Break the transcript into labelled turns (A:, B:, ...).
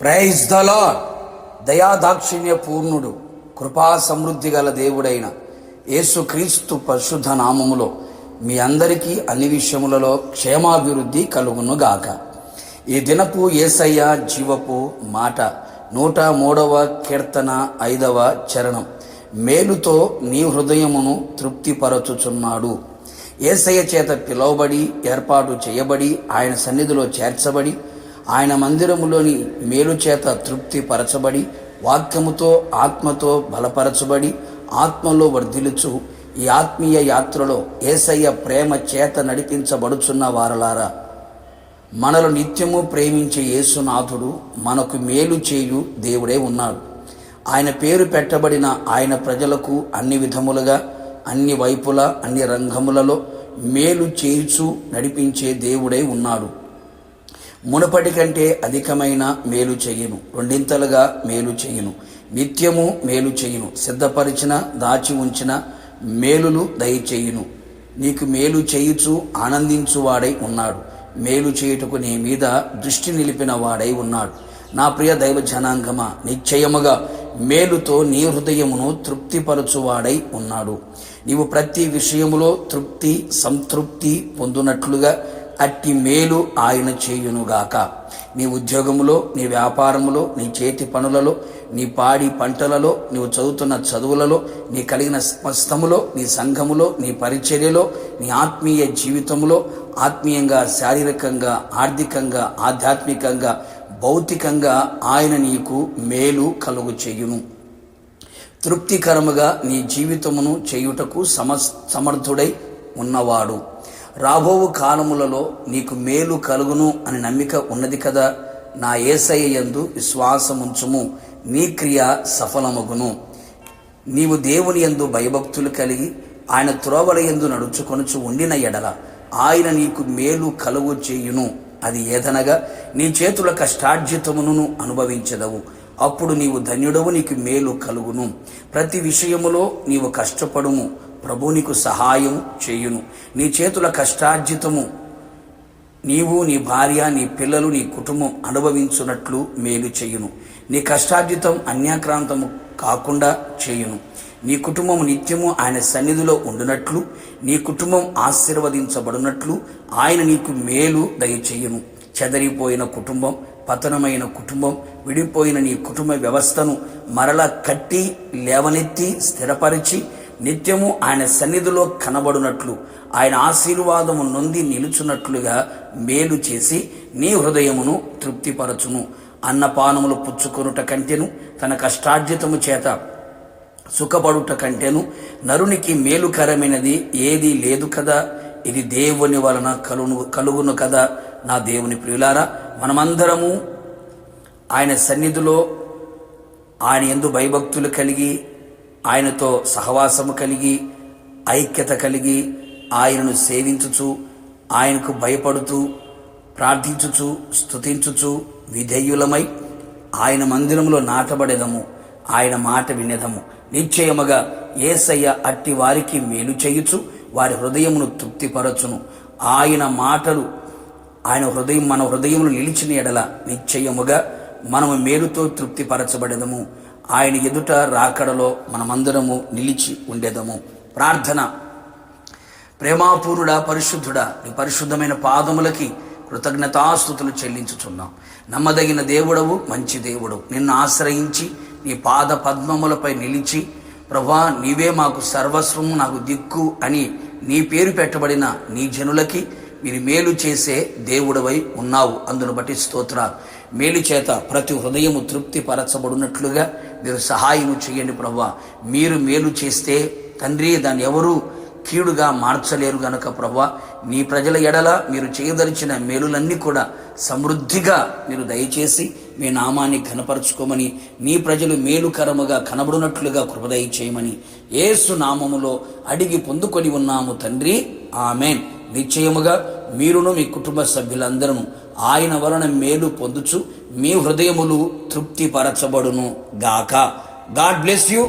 A: Praise the lord దయాదాక్షిణ్య పూర్ణుడు కృపా సమృద్ధి గల దేవుడైన యేసుక్రీస్తు పరిశుద్ధ నామములో మీ అందరికీ అన్ని విషయములలో క్షేమాభివృద్ధి కలుగునుగాక ఈ దినపు ఏసయ్య జీవపు మాట నూట మూడవ కీర్తన ఐదవ చరణం. మేలుతో నీ హృదయమును తృప్తిపరచుచున్నాడు. ఏసయ్య చేత పిలువబడి ఏర్పాటు చేయబడి ఆయన సన్నిధిలో చేర్చబడి ఆయన మందిరములోని మేలు చేత తృప్తి పరచబడి వాక్యముతో ఆత్మతో బలపరచబడి ఆత్మలో వర్ధిలుచు ఈ ఆత్మీయ యాత్రలో ఏసయ్య ప్రేమ చేత నడిపించబడుచున్న వారలారా. మనలు నిత్యము ప్రేమించే యేసునాథుడు మనకు మేలు చేయు దేవుడే ఉన్నాడు. ఆయన పేరు పెట్టబడిన ఆయన ప్రజలకు అన్ని విధములుగా అన్ని వైపులా అన్ని రంగములలో మేలు చేయుచు నడిపించే దేవుడై ఉన్నాడు. మునుపటి కంటే అధికమైన మేలు చేయును. రెండింతలుగా మేలు చేయును. నిత్యము మేలు చేయును. సిద్ధపరిచిన దాచి ఉంచిన మేలులు దయచేయును. నీకు మేలు చేయుచు ఆనందించువాడై ఉన్నాడు. మేలు చేయుటకు నీ మీద దృష్టి నిలిపిన వాడై ఉన్నాడు. నా ప్రియ దైవ జనాంగమా నిశ్చయముగా మేలుతో నీ హృదయమును తృప్తిపరచువాడై ఉన్నాడు. నీవు ప్రతి విషయములో తృప్తి సంతృప్తి పొందునట్లుగా అట్టి మేలు ఆయన చేయునుగాక. నీ ఉద్యోగములో నీ వ్యాపారములో నీ చేతి పనులలో నీ పాడి పంటలలో నీవు చదువుతున్న చదువులలో నీ కలిగిన స్పష్టములో నీ సంఘములో నీ పరిచర్యలో నీ ఆత్మీయ జీవితంలో ఆత్మీయంగా శారీరకంగా ఆర్థికంగా ఆధ్యాత్మికంగా భౌతికంగా ఆయన నీకు మేలు కలుగు చేయును. తృప్తికరముగా నీ జీవితమును చేయుటకు సమ సమర్థుడై ఉన్నవాడు. రాబోవు కాలములలో నీకు మేలు కలుగును అని నమ్మిక ఉన్నది కదా నా ఏసయ్య యందు విశ్వాసముంచుము నీ క్రియ సఫలమగును. నీవు దేవుని యందు భయభక్తులు కలిగి ఆయన త్రోవల యందు నడుచుకొనుచు ఉండిన ఎడల ఆయన నీకు మేలు కలుగు చేయును. అది ఏదనగా నీ చేతుల కష్టార్జితమును అనుభవించదవు. అప్పుడు నీవు ధన్యుడవు నీకు మేలు కలుగును. ప్రతి విషయములో నీవు కష్టపడుము. ప్రభు నీకు సహాయం చేయును. నీ చేతుల కష్టార్జితము నీవు నీ భార్య నీ పిల్లలు నీ కుటుంబం అనుభవించున్నట్లు మేలు చేయును. నీ కష్టార్జితం అన్యాక్రాంతము కాకుండా చేయును. నీ కుటుంబం నిత్యము ఆయన సన్నిధిలో ఉండునట్లు నీ కుటుంబం ఆశీర్వదించబడినట్లు ఆయన నీకు మేలు దయచేయును. చెదరిపోయిన కుటుంబం పతనమైన కుటుంబం విడిపోయిన నీ కుటుంబ వ్యవస్థను మరల కట్టి లేవనెత్తి స్థిరపరిచి నిత్యము ఆయన సన్నిధిలో కనబడునట్లు ఆయన ఆశీర్వాదము నొంది నిలుచున్నట్లుగా మేలు చేసి నీ హృదయమును తృప్తిపరచును. అన్నపానములు పుచ్చుకొనుట కంటేను తన కష్టార్జితము చేత సుఖపడుట కంటేను నరునికి మేలుకరమైనది ఏది లేదు కదా. ఇది దేవుని వలన కలును కలుగును కదా. నా దేవుని ప్రియులారా మనమందరము ఆయన సన్నిధిలో ఆయన ఎందు భయభక్తులు కలిగి ఆయనతో సహవాసము కలిగి ఐక్యత కలిగి ఆయనను సేవించుచు ఆయనకు భయపడుతూ ప్రార్థించుచు స్తుతించుచు విధేయులమై ఆయన మందిరంలో నాటబడేదము. ఆయన మాట వినేదము. నిశ్చయముగా ఏసయ్య అట్టి వారికి మేలు చేయుచు వారి హృదయమును తృప్తిపరచును. ఆయన మాటలు ఆయన హృదయం మన హృదయములు నిలిచిన ఎడల నిశ్చయముగా మనము మేలుతో తృప్తిపరచబడేదము. ఆయన ఎదుట రాకడలో మనమందరము నిలిచి ఉండేదము. ప్రార్థన. ప్రేమాపూరుడా పరిశుద్ధుడా నీ పరిశుద్ధమైన పాదములకి కృతజ్ఞతాస్థుతులు చెల్లించుచున్నాం. నమ్మదగిన దేవుడవు మంచి దేవుడు. నిన్ను ఆశ్రయించి నీ పాద పద్మములపై నిలిచి ప్రభా నీవే మాకు సర్వస్వము నాకు దిక్కు అని నీ పేరు పెట్టబడిన నీ జనులకి మీరు మేలు చేసే దేవుడవై ఉన్నావు. అందును బట్టి స్తోత్రాలు. మేలు చేత ప్రతి హృదయము తృప్తిపరచబడినట్లుగా మీరు సహాయము చేయండి ప్రభా. మీరు మేలు చేస్తే తండ్రి దాన్ని ఎవరు కీడుగా మార్చలేరు గనక ప్రభా. నీ ప్రజల ఎడల మీరు చేయదలిచిన మేలులన్నీ కూడా సమృద్ధిగా మీరు దయచేసి మీ నామాన్ని కనపరుచుకోమని నీ ప్రజలు మేలుకరముగా కనబడినట్లుగా కృపదయ చేయమని ఏసు నామములో అడిగి పొందుకొని ఉన్నాము తండ్రి. ఆమెన్. నిశ్చయముగా మీరును మీ కుటుంబ సభ్యులందరూ ఆయన వలన మేలు పొందుచు మీ హృదయములు తృప్తిపరచబడును గాక. God bless you.